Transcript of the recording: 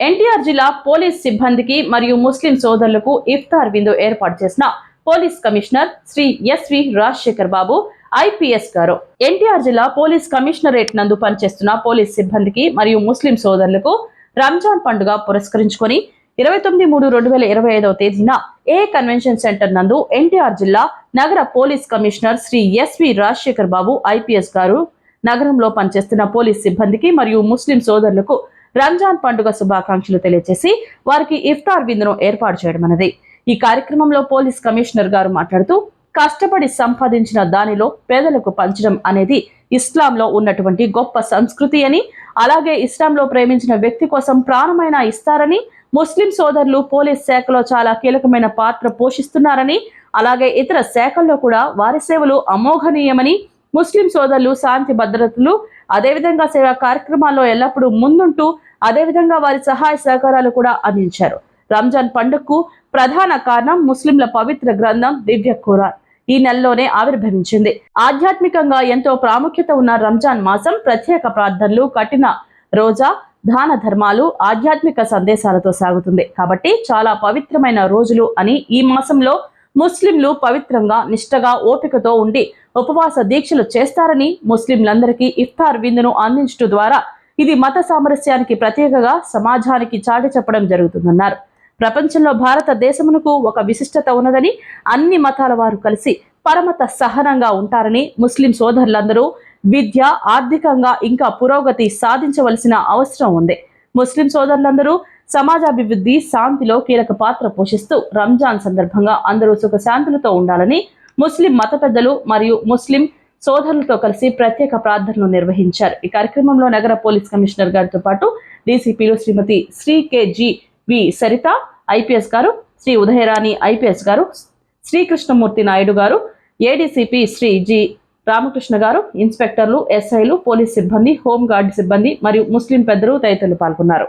ఎన్టీఆర్ జిల్లా పోలీస్ సిబ్బందికి మరియు ముస్లిం సోదరులకు ఇఫ్తార్ విందు ఏర్పాటు చేసిన police commissioner Shri S V Rajasekhar Babu IPS garu. NTR జిల్లా పోలీస్ కమిషనరేట్ నందు పనిచేస్తున్న పోలీస్ సిబ్బందికి మరియు ముస్లిం సోదరులకు రంజాన్ పండుగ పురస్కరించుకొని ఇరవై తొమ్మిది మూడు రెండు వేల ఇరవై ఐదవ తేదీన ఏ కన్వెన్షన్ సెంటర్ నందు ఎన్టీఆర్ జిల్లా నగర police commissioner Shri S V Rajasekhar Babu IPS garu నగరంలో పనిచేస్తున్న పోలీస్ సిబ్బందికి మరియు ముస్లిం సోదరులకు రంజాన్ పండుగ శుభాకాంక్షలు తెలియజేసి వారికి ఇఫ్తార్ విందును ఏర్పాటు చేయడం అన్నది. ఈ కార్యక్రమంలో పోలీస్ కమిషనర్ గారు మాట్లాడుతూ కష్టపడి సంపాదించిన దానిలో పేదలకు పంచడం అనేది ఇస్లాంలో ఉన్నటువంటి గొప్ప సంస్కృతి అని అలాగే ఇస్లాంలో ప్రేమించిన వ్యక్తి కోసం ప్రాణమైన ఇస్తారని ముస్లిం సోదరులు పోలీస్ శాఖలో చాలా కీలకమైన పాత్ర పోషిస్తున్నారని అలాగే ఇతర శాఖల్లో కూడా వారి సేవలు అమోఘనీయమని ముస్లిం సోదరులు శాంతి భద్రతలు అదేవిధంగా సేవా కార్యక్రమాల్లో ఎల్లప్పుడూ ముందుంటూ అదేవిధంగా వారి సహాయ సహకారాలు కూడా అందించారు. రంజాన్ పండుగకు ప్రధాన కారణం ముస్లింల పవిత్ర గ్రంథం దివ్య ఖురాన్. ఈ నెలలోనే ఆవిర్భవించింది. ఆధ్యాత్మికంగా ఎంతో ప్రాముఖ్యత ఉన్న రంజాన్ మాసం ప్రత్యేక ప్రార్థనలు కఠిన రోజా దాన ధర్మాలు ఆధ్యాత్మిక సందేశాలతో సాగుతుంది. కాబట్టి చాలా పవిత్రమైన రోజులు అని ఈ మాసంలో ముస్లింలు పవిత్రంగా నిష్టగా ఓపికతో ఉండి ఉపవాస దీక్షలు చేస్తారని ముస్లింలందరికీ ఇఫ్తార్ విందును అందించడం ద్వారా ఇది మత సామరస్యానికి ప్రత్యేకగా సమాజానికి చాటి చెప్పడం జరుగుతుందన్నారు. ప్రపంచంలో భారతదేశమునకు ఒక విశిష్టత ఉన్నదని అన్ని మతాల వారు కలిసి పరమత సహనంగా ఉంటారని ముస్లిం సోదరులందరూ విద్య ఆర్థికంగా ఇంకా పురోగతి సాధించవలసిన అవసరం ఉంది. ముస్లిం సోదరులందరూ సమాజాభివృద్ధి శాంతిలో కీలక పాత్ర పోషిస్తూ రంజాన్ సందర్భంగా అందరూ సుఖశాంతులతో ఉండాలని ముస్లిం మత పెద్దలు మరియు ముస్లిం సోదరులతో కలిసి ప్రత్యేక ప్రార్థనలు నిర్వహించారు. ఈ కార్యక్రమంలో నగర పోలీస్ కమిషనర్ గారితో పాటు డీసీపీలు Shrimati Shri K G V Saritha IPS garu Shri Udayarani IPS గారు శ్రీకృష్ణమూర్తి నాయుడు గారు ఏడీసీపీ శ్రీ జి రామకృష్ణ గారు ఇన్స్పెక్టర్లు ఎస్ఐలు పోలీస్ సిబ్బంది హోంగార్డ్ సిబ్బంది మరియు ముస్లిం పెద్దలు తదితరులు పాల్గొన్నారు.